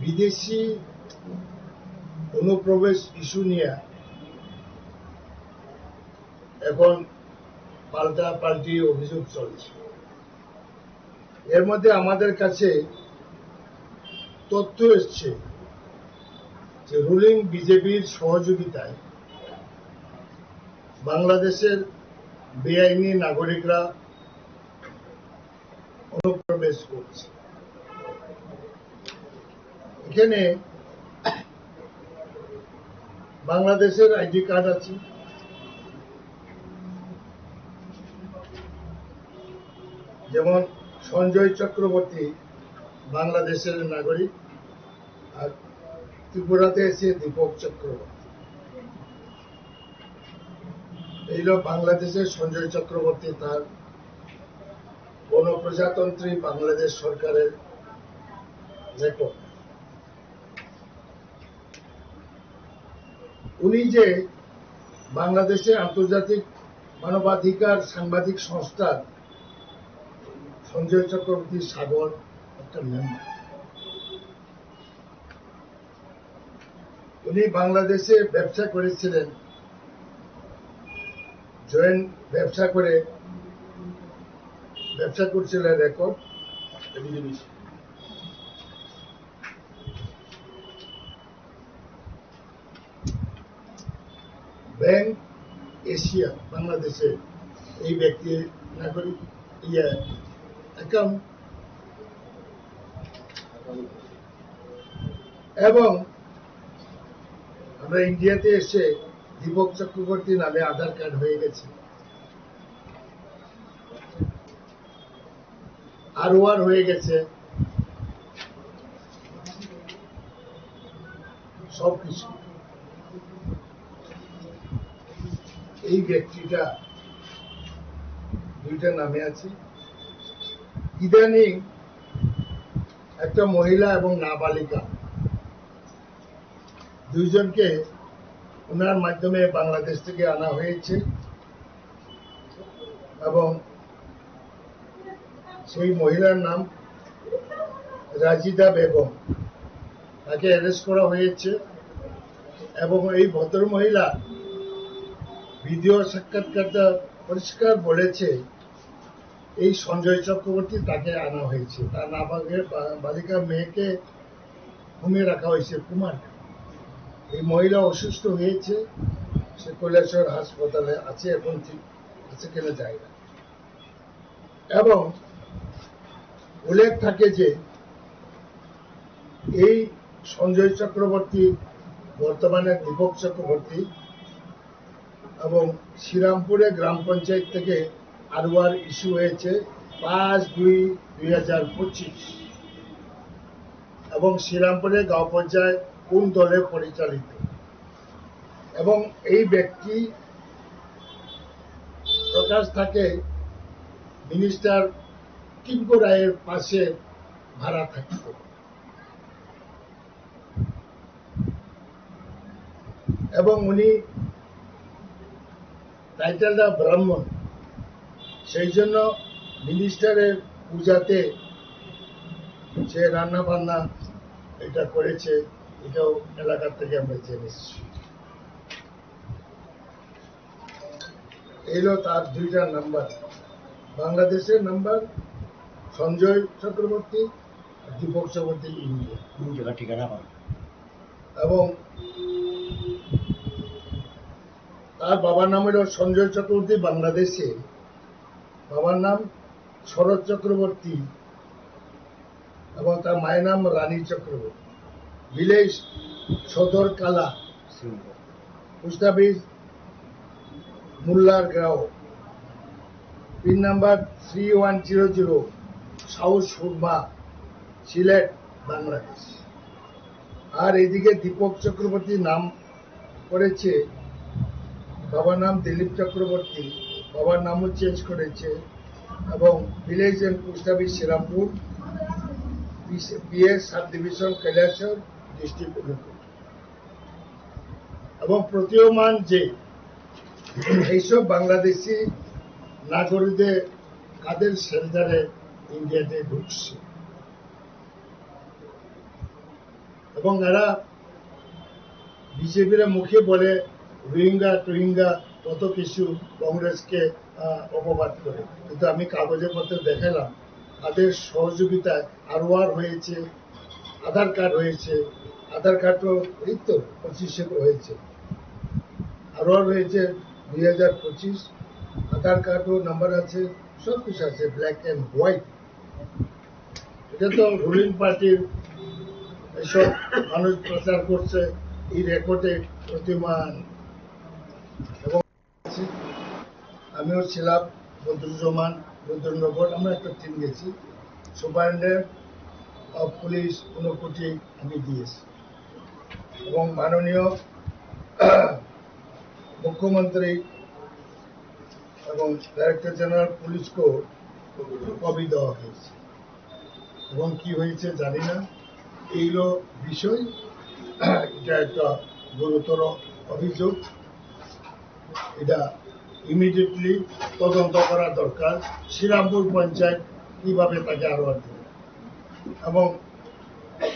বিদেশি অনুপ্রবেশ ইস্যু নিয়ে এখন পাল্টা পাল্টি অভিযোগ চলছে। এর মধ্যে আমাদের কাছে তথ্য এসছে যে রুলিং বিজেপির সহযোগিতায় বাংলাদেশের বেআইনি নাগরিকরা অনুপ্রবেশ করছে এখানে বাংলাদেশের আইডি কার্ড আছে। যেমন সঞ্জয় চক্রবর্তী বাংলাদেশের নাগরিক আর ত্রিপুরাতে এসে দীপক চক্রবর্তী। এই বাংলাদেশের সঞ্জয় চক্রবর্তী তার গণপ্রজাতন্ত্রী বাংলাদেশ সরকারের রেকর্ড উনি যে বাংলাদেশে আন্তর্জাতিক মানবাধিকার সাংবাদিক সংস্থার সঞ্জয় চক্রবর্তী সাগর একটা মেম্বার উনি বাংলাদেশে ব্যবসা করেছিলেন, জয়েন্ট ব্যবসা করে ব্যবসা করছিলেন রেকর্ড ব্যাংক এশিয়া বাংলাদেশে এই ব্যক্তি নাগরিক ইয়ে অ্যাকাউন্ট এবং আমরা ইন্ডিয়াতে এসে দীপক চক্রবর্তী নামে আধার কার্ড হয়ে গেছে। আর ওয়ার হয়ে গেছে। সবকিছু। এই ব্যক্তিটা দুইটা নামে আছে। ইদানিং একটা মহিলা এবং নাবালিকা দুইজনকে ওনার মাধ্যমে বাংলাদেশ থেকে আনা হয়েছে এবং সেই মহিলার নাম রাজিদা বেগম। তাকে অ্যারেস্ট করা হয়েছে এবং এই ভদ্র মহিলা ভিডিও সাক্ষাৎকারটা পরিষ্কার বলেছে, এই সঞ্জয় চক্রবর্তী তাকে আনা হয়েছে। তার নাবালকের বালিকা মেয়েকে ঘুমিয়ে রাখা হয়েছে, কুমার। এই মহিলা অসুস্থ হয়েছে, সে কৈলাসর হাসপাতালে আছে এখন ঠিক আছে কিনা যায় না। এবং উল্লেখ থাকে যে এই সঞ্জয় চক্রবর্তী বর্তমানে দীপক চক্রবর্তী এবং শ্রীরামপুরে গ্রাম পঞ্চায়েত থেকে আরওয়ার ইস্যু হয়েছে পাঁচ দুই দুই হাজার পঁচিশ। এবং শ্রীরামপুরে গাঁও পঞ্চায়েত কোন দলে পরিচালিত? এবং এই ব্যক্তি প্রকাশ থাকে মিনিস্টার টিঙ্কু রায়ের পাশে ভাড়া থাকত। এবং উনি টাইটেলটা ব্রাহ্মণ। সেই জন্য মিনিস্টারের পূজাতে সে রান্না বান্না এটা করেছে, এটাও এলাকার থেকে আমরা জেনে এলো তার দুইটা নাম্বার। বাংলাদেশের নাম্বার সঞ্জয় চক্রবর্তী দীপক চক্রবর্তী ইন্ডিয়া কোন জায়গা ঠিকানা হয়। এবং তার বাবার নাম হলো সঞ্জয় চক্রবর্তী বাংলাদেশে। বাবার নাম শরৎ চক্রবর্তী এবং তার মায়ের নাম রানী Chakraborty. Village Sadar Kala post office মুল্লার গ্রাও pin number three one zero zero. South Surma, Sylhet, Bangladesh. আর এদিকে দীপক চক্রবর্তী নাম করেছে, বাবার নাম দিলীপ চক্রবর্তী, বাবার নামও চেঞ্জ করেছে এবং village and post office Srirampur BS sub division Kailashahar district এবং প্রতীয়মান যে এইসব বাংলাদেশি নাগরিকদের কাদের সেন্টারে ইন্ডিয়াতে ঢুকছে। এবং এরা বিজেপিরা মুখে বলে, রোহিঙ্গা টোহিঙ্গা কত কিছু কংগ্রেসকে অপবাদ করে। কিন্তু আমি কাগজে পত্রে দেখালাম, তাদের সহযোগিতায় আর ওয়ার হয়েছে, আধার কার্ড হয়েছে, আধার কার্ডও এই তো পঁচিশে হয়েছে। আর ওয়ার হয়েছে দুই হাজার পঁচিশ, আধার কার্ডও নাম্বার আছে, সব কিছু আছে ব্ল্যাক অ্যান্ড হোয়াইট এটা তো রুলিং পার্টির এসব মানুষ প্রচার করছে, এই রেকর্ডে প্রতিমান। এবং আমিও ছিলাম বদরুজ্জামান বদরুন্নগর আমরা একটা টিম গেছি। সুপারিনটেন্ডেন্ট অফ পুলিশ ঊনকোটি আমি দিয়েছি। এবং মাননীয় মুখ্যমন্ত্রী এবং ডাইরেক্টর জেনারেল পুলিশকেও কবি দেওয়া হয়েছে। এবং কি হয়েছে জানি না। এইগুলো বিষয়, এটা একটা গুরুতর অভিযোগ। এটা ইমিডিয়েটলি তদন্ত করা দরকার। শ্রীরামপুর পঞ্চায়েত কীভাবে তাকে আরও দেবে এবং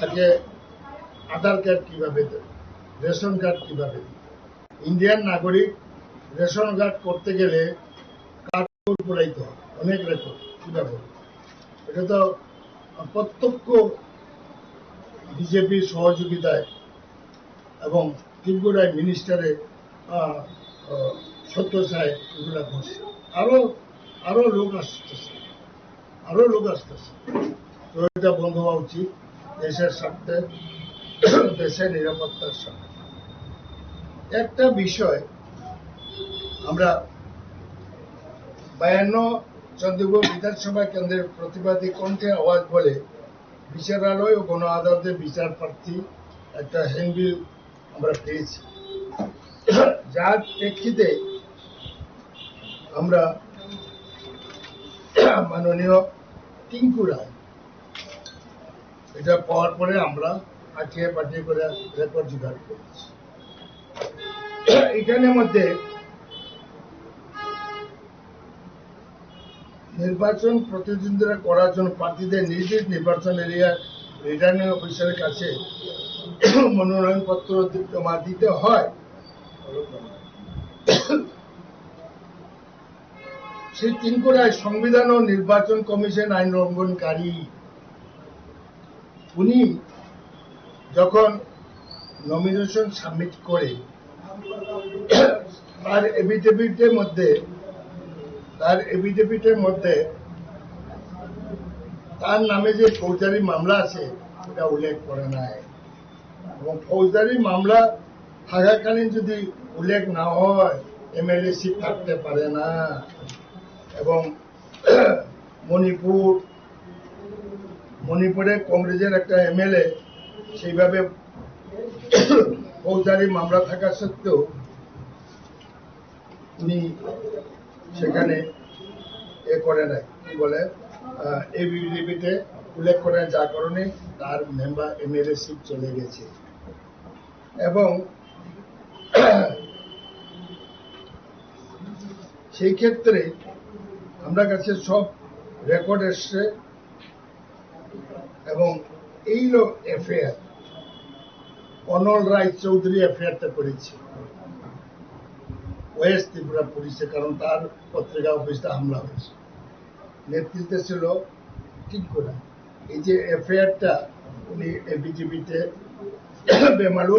তাকে আধার কার্ড কীভাবে দেবে? রেশন কার্ড কীভাবে দেবে? ইন্ডিয়ান নাগরিক রেশন কার্ড করতে গেলে কার্ড পুরাইতে হয় অনেক রেকর্ড কীভাবে এটা তো প্রত্যক্ষ বিজেপির সহযোগিতায় এবং ত্রিপুরায় মিনিস্টারে সত্যসায় এগুলা করছে আরও আরও লোক আসতেছে। আরও লোক আসতেছে। তো এটা বন্ধ হওয়া উচিত দেশের স্বার্থে, দেশের নিরাপত্তার স্বার্থে। একটা বিষয় আমরা বায়ান্ন চন্দ্রপুর বিধানসভা কেন্দ্রের প্রতিবাদী কণ্ঠে আওয়াজ বলে বিচারালয় ও গণ আদালতের বিচার প্রার্থী একটা হ্যান্ডবিল আমরা পেয়েছি। যার প্রেক্ষিতে আমরা মাননীয় টিঙ্কু রায়, এটা পাওয়ার পরে আমরা পাঠিয়ে পাঠিয়ে করে রেকর্ড জোগাড় করেছি। এখানের মধ্যে নির্বাচন প্রতিদ্বন্দ্বিতা করার জন্য প্রার্থীদের নিজ নিজ নির্বাচন এরিয়া রিটার্নিং অফিসারের কাছে মনোনয়নপত্র জমা দিতে হয়। সেই তিনকুড়ায় সংবিধান ও নির্বাচন কমিশন আইন লঙ্ঘনকারী। উনি যখন নমিনেশন সাবমিট করে, তার এফিডেভিটের মধ্যে তার এফিডেভিটের মধ্যে তার নামে যে ফৌজদারি মামলা আছে এটা উল্লেখ করে নাই। এবং ফৌজদারি মামলা থাকাকালীন যদি উল্লেখ না হয়, এমএলএ সিট থাকতে পারে না। এবং মণিপুর, মণিপুরে কংগ্রেসের একটা এমএলএ, সেইভাবে ফৌজদারি মামলা থাকা সত্ত্বেও উনি সেখানে এ করে নাই। কি বলে? এবিলিবিতে উল্লেখ করে যা কারণে তার মেম্বার এমএলএ সিট চলে গেছে। এবং সেই ক্ষেত্রে আমরা কাছে সব রেকর্ড এসছে। এবং এই লোক এফআইআর, অনল রায় চৌধুরী এফআইআরটা করেছে। ওয়েস্ট ত্রিপুরা পুলিশে কারণ তার পত্রিকা অফিসটা হামলা হয়েছে। নেতৃত্বে ছিল ঠিক করে। এই যে এফআইআরটা, উনি বিজেপিতে বেমালু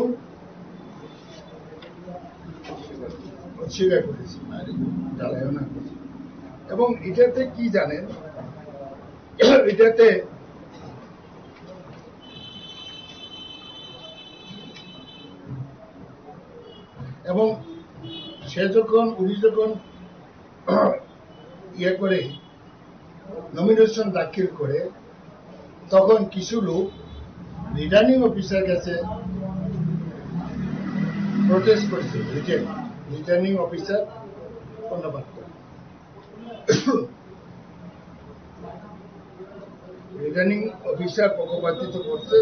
অস্বীকার চালায়ও করেছে। এবং এটাতে কি জানেন? এটাতে এবং সে যখন, উনি যখন ইয়ে করে নমিনেশন দাখিল করে, তখন কিছু লোক রিটার্নিং অফিসার কাছে প্রটেস্ট করেছে রিটার্ন অফিসার ধন্যবাদ। রিটার্নিং অফিসার পক্ষপাতিত্ব করছে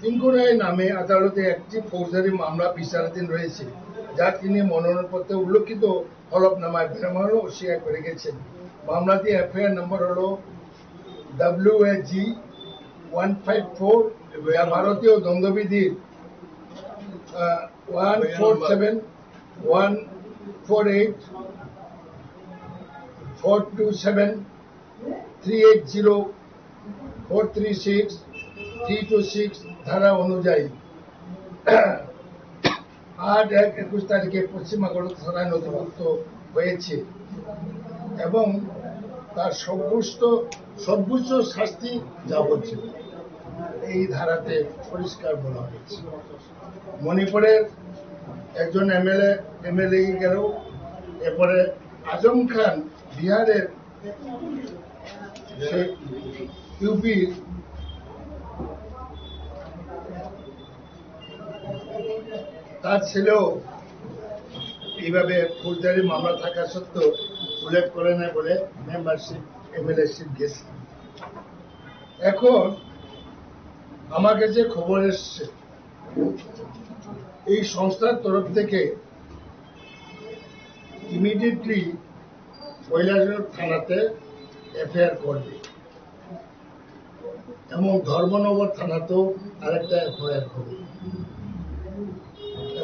তিনকুড়ায় নামে আদালতে একটি ফৌজদারি মামলা বিচারাধীন রয়েছে, যা তিনি মনোনয়নপত্রে উল্লেখিত হলফনামায় বেনামানো অস্বীকার করে গেছেন। মামলাটি এফআইআর নম্বর হল W A G one five four ভারতীয় দ্বন্দ্ববিধির one four seven, one four eight, four two seven, three eight zero, four three six, three two six ধারা অনুযায়ী আট এক একুশ তারিখে পশ্চিমবঙ্গ থানায় নথিভুক্ত হয়েছে এবং তার সর্বোচ্চ সর্বোচ্চ শাস্তি যাবজ্জীব এই ধারাতে পরিষ্কার বলা হয়েছে। মণিপুরের একজন এমএলএ এমএলএ গেল। এরপরে আজম খান বিহারের ইউপির তার ছেলেও এইভাবে ফৌজদারি মামলা থাকা সত্ত্বেও উল্লেখ করে না বলে মেম্বারশিপ এমএলএশিপ গেছে। এখন আমাকে যে খবর এসছে, এই সংস্থার তরফ থেকে ইমিডিয়েটলি কৈলাসহর থানাতে এফআইআর করবে। এবং ধর্মনগর থানাতেও আরেকটা এফআইআর করবে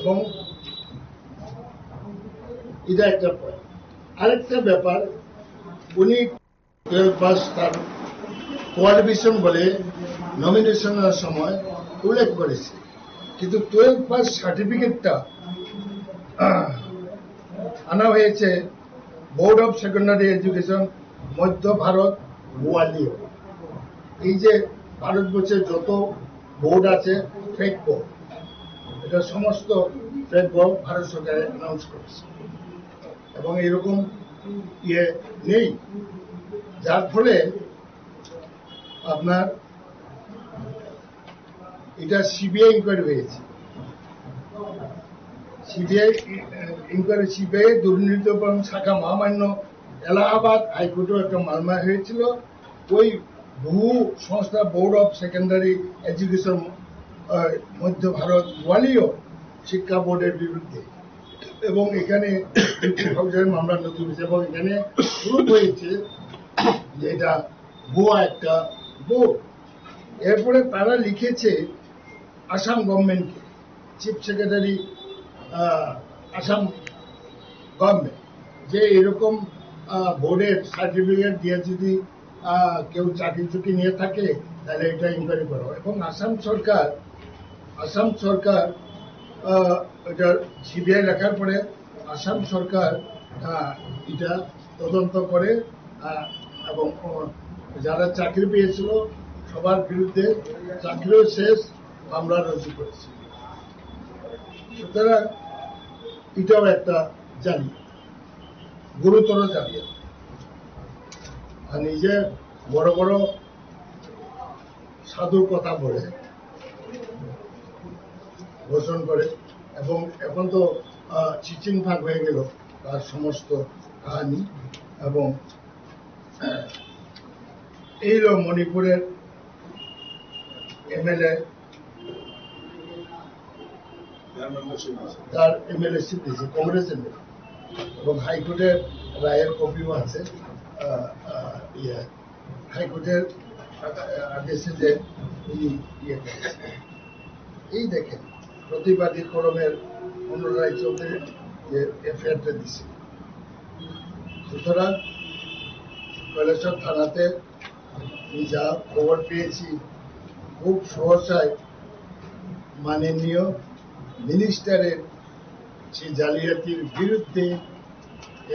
এবং এটা একটা পয়েন্ট আরেকটা ব্যাপার, উনি তার কোয়ালিফিকেশন বলে নমিনেশনের সময় উল্লেখ করেছে। কিন্তু টুয়েলভ পাস সার্টিফিকেটটা আনা হয়েছে বোর্ড অফ সেকেন্ডারি এডুকেশন মধ্য ভারত, গোয়ালিয়র। এই যে ভারতবর্ষের যত বোর্ড আছে ফেক বোর্ড এটা সমস্ত ভারত সরকার অ্যানাউন্স করেছে। এবং এরকম ইয়ে নেই। যার ফলে আপনার এটা সিবিআই ইনকোয়ারি হয়েছে। সিবিআই ইনকোয়ারি সিবিআই দুর্নীতি এবং শাখা মহামান্য এলাহাবাদ হাইকোর্টেও একটা মামলা হয়েছিল। ওই বহু সংস্থা বোর্ড অফ সেকেন্ডারি এডুকেশন মধ্য ভারত গোয়ালিয়র শিক্ষা বোর্ডের বিরুদ্ধে। এবং এখানে মামলা নথি হয়েছে এবং এখানে প্রুফ হয়েছে যে এটা ভুয়া একটা বোর্ড। এরপরে তারা লিখেছে আসাম গভর্নমেন্টকে, চিফ সেক্রেটারি আসাম গভর্নমেন্ট, যে এরকম বোর্ডের সার্টিফিকেট দিয়ে যদি কেউ চাকরি চুকি নিয়ে থাকে, তাহলে এটা ইনকোয়ারি করো এবং আসাম সরকার আসাম সরকার এটা সিবিআই লেখার পরে আসাম সরকার এটা তদন্ত করে এবং যারা চাকরি পেয়েছিল, সবার বিরুদ্ধে চাকরিও শেষ, মামলা রুজু করেছে। সুতরাং এটাও একটা জালি গুরুতর জালি আর নিজে বড় বড় সাধুর কথা বলে ঘোষণ করে এবং এখন তো চিচিং ভাগ হয়ে গেল তার সমস্ত কাহানি এবং এই হলো মণিপুরের এমএলএ তার এমএলএ সিট দিয়েছে কংগ্রেস এমএলএ এবং হাইকোর্টের রায়ের কপিও আছে ইয়ে, হাইকোর্টের আদেশে যে। এই দেখেন প্রতিবাদী ফোরামের অনুরায় চৌধুরী যে এফআইআরটা দিছে। সুতরাং কৈলাসর থানাতে যা খবর পেয়েছি, খুব সহসায় মাননীয় মিনিস্টারের সেই জালিয়াতির বিরুদ্ধে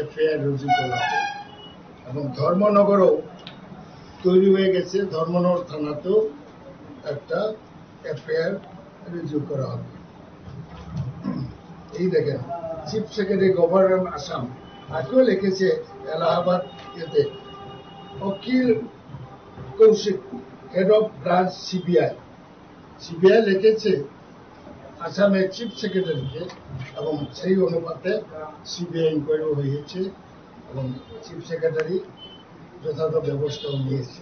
এফআইআর রুজু করা এবং ধর্মনগরও তৈরি হয়ে গেছে, ধর্মনগর থানাতেও একটা এফআইআর রুজু করা হবে। এই দেখেন চিফ সেক্রেটারি গভর্নর আসাম তাকেও লিখেছে এলাহাবাদ এতে। Akil Kaushik head of branch CBI CBI লিখেছে আসামের চিফ সেক্রেটারিকে এবং সেই অনুপাতে সিবিআই ইনকোয়ারি হয়েছে এবং চিফ সেক্রেটারি যথাযথ ব্যবস্থাও নিয়েছে।